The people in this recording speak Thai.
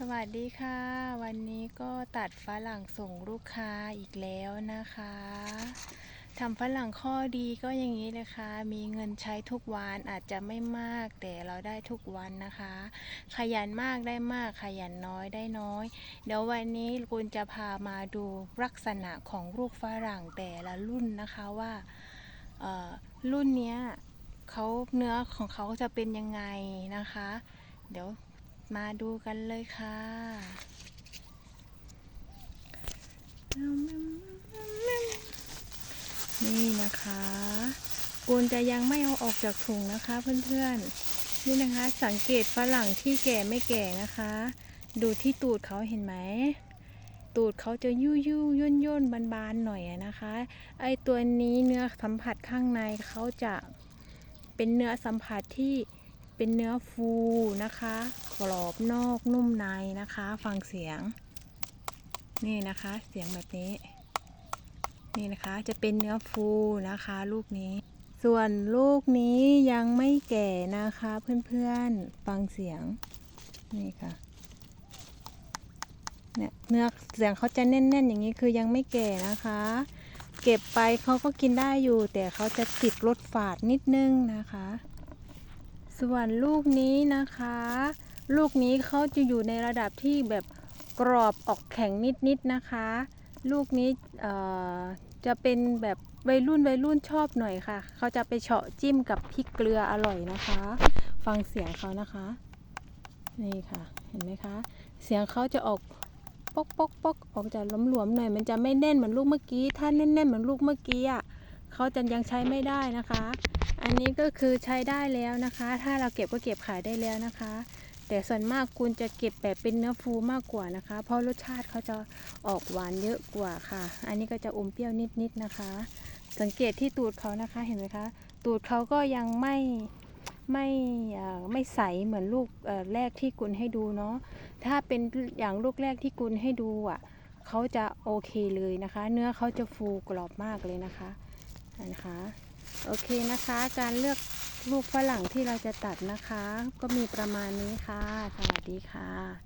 สวัสดีค่ะ วันนี้ก็ตัดฝรั่งส่งลูกค้าอีกแล้วนะคะทำฝรั่งข้อดีก็อย่างนี้เลยค่ะมีเงินใช้ทุกวันอาจจะไม่มาก แต่เราได้ทุกวันนะคะ ขยันมากได้มากขยันน้อยได้น้อย เดี๋ยววันนี้คุณจะพามาดูลักษณะของลูกฝรั่งแต่ละรุ่นนะคะว่าเออรุ่นเนี้ยเขาเนื้อของเขาจะเป็นยังไงนะคะ เดี๋ยว มาดูกันเลยค่ะนี่นะคะกูนจะยังไม่เอาออกจากถุงนะคะเพื่อนๆ นี่นะคะสังเกตฝรั่งที่แก่ไม่แก่นะคะ ดูที่ตูดเขาเห็นไหม ตูดเขาจะยู่ยู่ย่นย่นบานๆหน่อยนะคะ ไอตัวนี้เนื้อสัมผัสข้างในเขาจะเป็นเนื้อสัมผัสที่ เป็นเนื้อฟูนะคะ กรอบนอกนุ่มในนะคะ ฟังเสียง นี่นะคะ เสียงแบบนี้ นี่นะคะ จะเป็นเนื้อฟูนะคะ ลูกนี้ ส่วนลูกนี้ยังไม่แก่นะคะ เพื่อนๆ ฟังเสียง นี่ค่ะเนี่ยเนื้อเสียงเขาจะแน่นๆ อย่างนี้คือยังไม่แก่นะคะ เก็บไปเขาก็กินได้อยู่ แต่เขาจะติดรสฝาดนิดนึงนะคะ ส่วนลูกนี้นะคะ ลูกนี้เขาจะอยู่ในระดับที่แบบกรอบออกแข็งนิดๆนะคะ ลูกนี้จะเป็นแบบวัยรุ่นวัยรุ่นชอบหน่อยค่ะ เขาจะไปเฉาะจิ้มกับพริกเกลืออร่อยนะคะ ฟังเสียงเขานะคะ นี่ค่ะ เห็นไหมคะ เสียงเขาจะออกปอกปอกปอกออกจะหลวมๆหน่อย มันจะไม่แน่นเหมือนลูกเมื่อกี้ ถ้าแน่นๆเหมือนลูกเมื่อกี้อะ เขาจะยังใช้ไม่ได้นะคะ อันนี้ก็คือใช้ได้แล้วนะคะ ถ้าเราเก็บก็เก็บขายได้แล้วนะคะ แต่ส่วนมากคุณจะเก็บแบบเป็นเนื้อฟูมากกว่านะคะ เพราะรสชาติเขาจะออกหวานเยอะกว่าค่ะ อันนี้ก็จะอมเปรี้ยวนิดๆนะคะ สังเกตที่ตูดเขานะคะเห็นไหมคะ ตูดเขาก็ยังไม่ไม่ไม่ใสเหมือนลูกแรกที่กุลให้ดูเนาะ ถ้าเป็นอย่างลูกแรกที่กุลให้ดูอะเขาจะโอเคเลยนะคะ เนื้อเขาจะฟูกรอบมากเลยนะคะ นะคะ โอเคนะคะ การเลือกลูกฝรั่งที่เราจะตัดนะคะ ก็มีประมาณนี้ค่ะ สวัสดีค่ะ